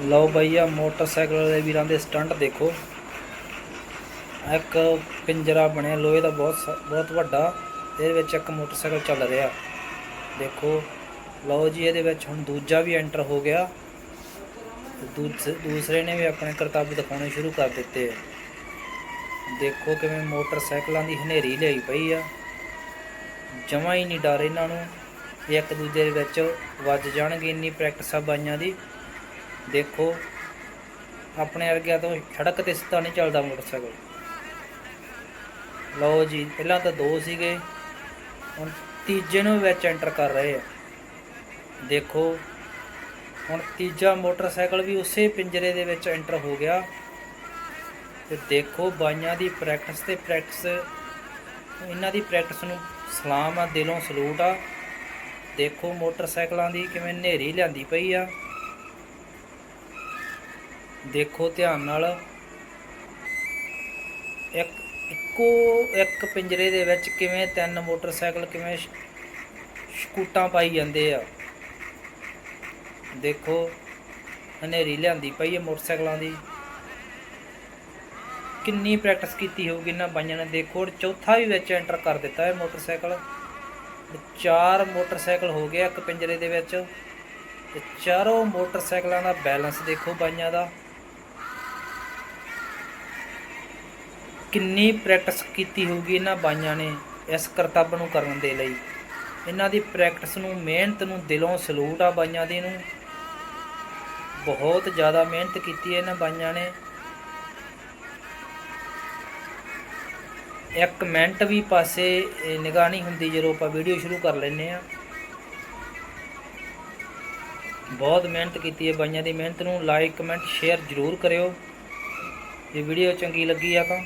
ਲਓ ਭਈਆ ਮੋਟਰਸਾਈਕਲ ਦੇ ਵੀਰਾਂ ਦੇ ਸਟੰਟ ਦੇਖੋ। ਇੱਕ ਪਿੰਜਰਾ ਬਣਿਆ, ਲੋਹੇ ਦਾ ਬਹੁਤ ਸ- ਬਹੁਤ ਵੱਡਾ। ਇਹਦੇ ਵਿੱਚ ਇੱਕ ਮੋਟਰਸਾਈਕਲ ਚੱਲ ਰਿਹਾ। ਦੇਖੋ, ਲਓ ਜੀ ਇਹਦੇ ਵਿੱਚ ਹੁਣ ਦੂਜਾ ਵੀ ਐਂਟਰ ਹੋ ਗਿਆ। ਦੂਸ- ਦੂਸਰੇ ਨੇ ਵੀ ਆਪਣੇ ਕਰਤੱਵ ਦਿਖਾਉਣੇ ਸ਼ੁਰੂ ਕਰ ਦਿੱਤੇ। ਆ ਦੇਖੋ ਕਿਵੇਂ ਮੋਟਰਸਾਈਕਲਾਂ ਦੀ ਹਨੇਰੀ ਲਈ ਪਈ ਆ। ਜਮਾ ਹੀ ਨਹੀਂ ਡਰ ਇਹਨਾਂ ਨੂੰ। ਵੀ ਇੱਕ ਦੂਜੇ ਦੇ ਵਿੱਚ ਵੱਜ ਜਾਣਗੇ, ਇੰਨੀ ਪ੍ਰੈਕਟਿਸ ਆ ਬਾਈਆਂ ਦੀ। ਦੇਖੋ, ਆਪਣੇ ਵਰਗਿਆਂ ਤੋਂ ਸੜਕ ਤੇ ਸਿੱਧਾ ਨਹੀਂ ਚੱਲਦਾ ਮੋਟਰਸਾਈਕਲ। ਲਓ ਜੀ, ਪਹਿਲਾਂ ਤਾਂ ਦੋ ਸੀਗੇ, ਹੁਣ ਤੀਜੇ ਨੂੰ ਵਿੱਚ ਐਂਟਰ ਕਰ ਰਹੇ ਆ। ਦੇਖੋ, ਹੁਣ ਤੀਜਾ ਮੋਟਰਸਾਈਕਲ ਵੀ ਉਸੇ ਪਿੰਜਰੇ ਦੇ ਵਿੱਚ ਐਂਟਰ ਹੋ ਗਿਆ। ਤੇ ਦੇਖੋ, ਬਾਈਆਂ ਦੀ ਪ੍ਰੈਕਟਿਸ ਤੇ ਪ੍ਰੈਕਟਿਸ ਇਹਨਾਂ ਦੀ ਪ੍ਰੈਕਟਿਸ ਨੂੰ ਸਲਾਮ ਆ, ਦਿਲੋਂ ਸਲੂਟ ਆ। ਦੇਖੋ, ਮੋਟਰਸਾਈਕਲਾਂ ਦੀ ਕਿਵੇਂ ਹਨੇਰੀ ਲਿਆਂਦੀ ਪਈ ਆ। ਦੇਖੋ ਧਿਆਨ ਨਾਲ। ਇੱਕ, ਇੱਕੋ, ਇੱਕ ਪਿੰਜਰੇ ਦੇ ਵਿੱਚ ਕਿਵੇਂ ਤਿੰਨ ਮੋਟਰਸਾਈਕਲ, ਕਿਵੇਂ ਸਕੂਟਾਂ ਪਾਈ ਜਾਂਦੇ ਆ। ਦੇਖੋ, ਹਨੇਰੀ ਲਿਆਂਦੀ ਪਈ ਹੈ ਮੋਟਰਸਾਈਕਲਾਂ ਦੀ। ਕਿੰਨੀ ਪ੍ਰੈਕਟਿਸ ਕੀਤੀ ਹੋਊਗੀ ਇਹਨਾਂ ਬਾਈਆਂ ਨੇ। ਦੇਖੋ ਚੌਥਾ ਵੀ ਵਿੱਚ ਐਂਟਰ ਕਰ ਦਿੱਤਾ ਹੈ ਮੋਟਰਸਾਈਕਲ। ਚਾਰ ਮੋਟਰਸਾਈਕਲ ਹੋ ਗਿਆ ਇੱਕ ਪਿੰਜਰੇ ਦੇ ਵਿੱਚ। ਤੇ ਚਾਰੋਂ ਮੋਟਰਸਾਈਕਲਾਂ ਦਾ ਬੈਲੈਂਸ ਦੇਖੋ ਬਾਈਆਂ ਦਾ। ਕਿੰਨੀ ਪ੍ਰੈਕਟਿਸ ਕੀਤੀ ਹੋਊਗੀ ਇਹਨਾਂ ਬਾਈਆਂ ਨੇ ਇਸ ਕਰਤੱਵ ਨੂੰ ਕਰਨ ਦੇ ਲਈ। ਇਹਨਾਂ ਦੀ ਪ੍ਰੈਕਟਿਸ ਨੂੰ, ਮਿਹਨਤ ਨੂੰ, ਦਿਲੋਂ ਸਲੂਟ ਆ ਬਾਈਆਂ ਦੀ ਨੂੰ। ਬਹੁਤ ਜ਼ਿਆਦਾ ਮਿਹਨਤ ਕੀਤੀ ਹੈ ਇਹਨਾਂ ਬਾਈਆਂ ਨੇ। ਇੱਕ ਮਿੰਟ ਵੀ ਪਾਸੇ ਨਿਗਾਹ ਨਹੀਂ ਹੁੰਦੀ ਜਦੋਂ ਆਪਾਂ ਵੀਡੀਓ ਸ਼ੁਰੂ ਕਰ ਲੈਂਦੇ ਆ ਬਹੁਤ ਮਿਹਨਤ ਕੀਤੀ ਹੈ ਬਾਈਆਂ ਦੀ ਮਿਹਨਤ ਨੂੰ। ਲਾਈਕ ਕਮੈਂਟ ਸ਼ੇਅਰ ਜ਼ਰੂਰ ਕਰਿਓ। ਜੇ ਵੀਡੀਓ ਚੰਗੀ ਲੱਗੀ ਆ ਤਾਂ।